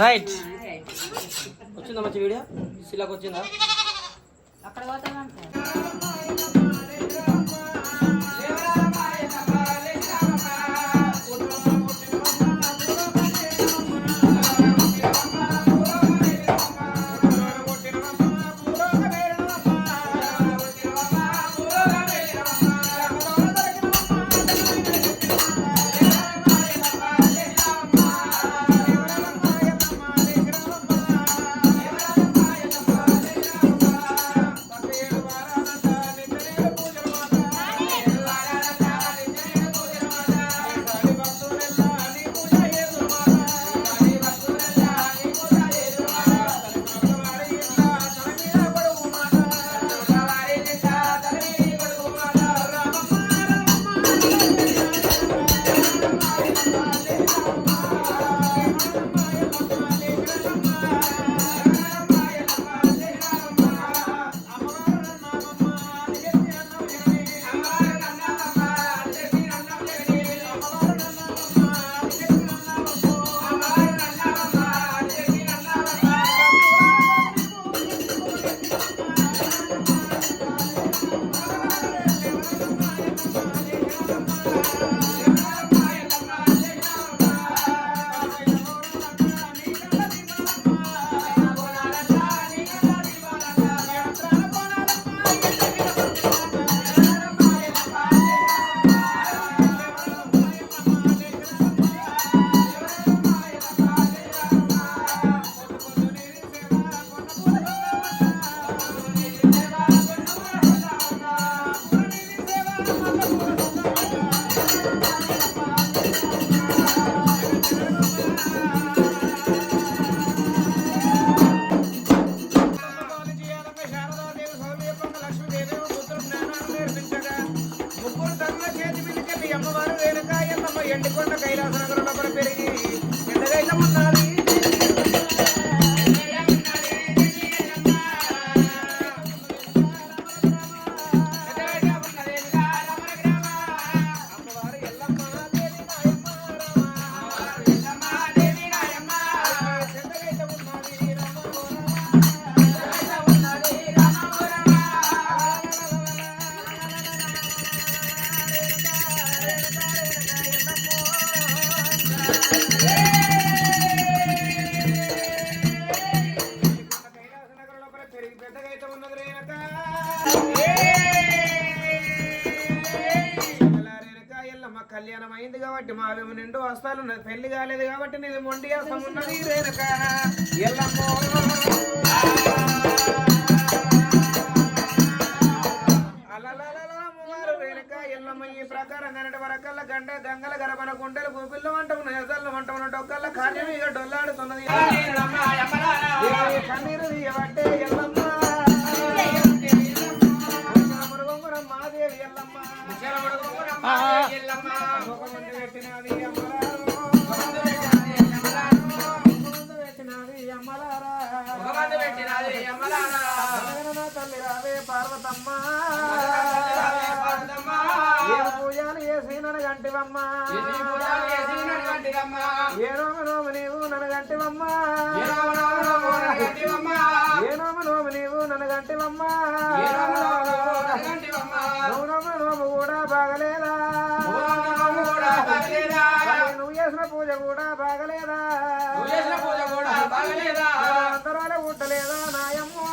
Right వచ్చిందా మంచి video శిలాకి వచ్చిందా? అక్కడ పోతామంటే ఎండికొండ కైలాస నగరంలో పెరిగి అయింది కాబట్టి మావేమో నిండు వస్తాలు ఉన్నది పెళ్ళి కాలేదు కాబట్టి నీది మొండి అస్తం ఉన్నది రేణుక. ఎల్లమ్మో. అలలలల అమ్మవారు రేణుక ఎల్లమ్మ ఈ ప్రకారం కనట వరకల్ల గంట గంగల గరబన గుండెలు గుబిల్లో వంట ఉన్న ఎదల్లో వంట ఉన్న డొక్కల్ల కార్యం ఇక డొల్లాడుతున్నది. పెట్టినది అమ్మలారు పెట్టినది అమ్మలారా జగనన్న తల్లి రావే పార్వతమ్మ పూజలు చేసి నన్ను గంటివమ్మ. ఏ నోము నోము నీవు నన్ను గంటివమ్మ. ఏ నోము నోము నీవు నన్ను గంటివమ్మ. కూడా బాగలేదా? అంతరాలు ఉట్టలేదా నాయమ్మో?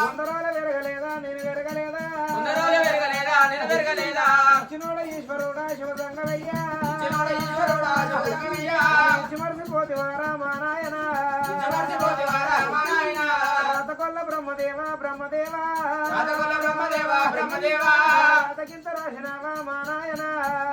వందరాలు పెరగలేదా నేను పెరగలేదా ఇచ్చినోడ ఈశ్వరుడా శివసంగమయ్యా ఇచ్చి మర్చిపోతివారా మా నాయన రాతకొల్ల బ్రహ్మదేవ బ్రహ్మదేవ. రాతకింత రాసినావా మా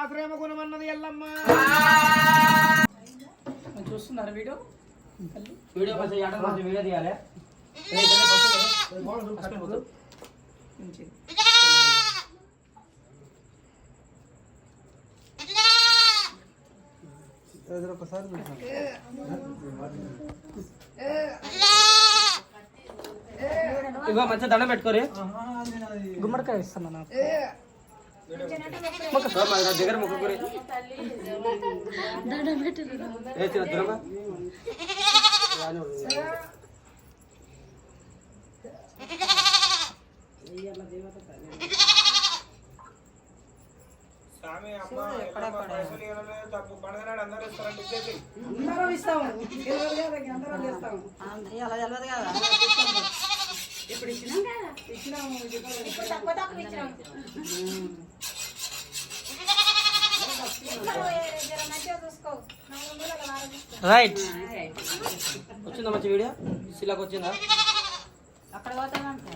ఆశ్రమ గుణమన్నది ఎల్లమ్మ. చూస్తున్నారు వీడియో? వీడియో కొంచెం వీడియో తీయాలి. ఇగో మంచిగా దండం పెట్టుకోరి. గుమ్మడికాయ ఇస్తాను నాకు? దగ్గర తప్పు పండుగనాడు అందరూ ఇస్తాము. అందరం ఇస్తాము అలా తెలియదు కదా? ఇప్పుడు ఇచ్చినాం ఇచ్చినాము రైట్ వచ్చిందా మంచి వీడియో? శిలాకి వచ్చిందా? అక్కడ పోతామంటే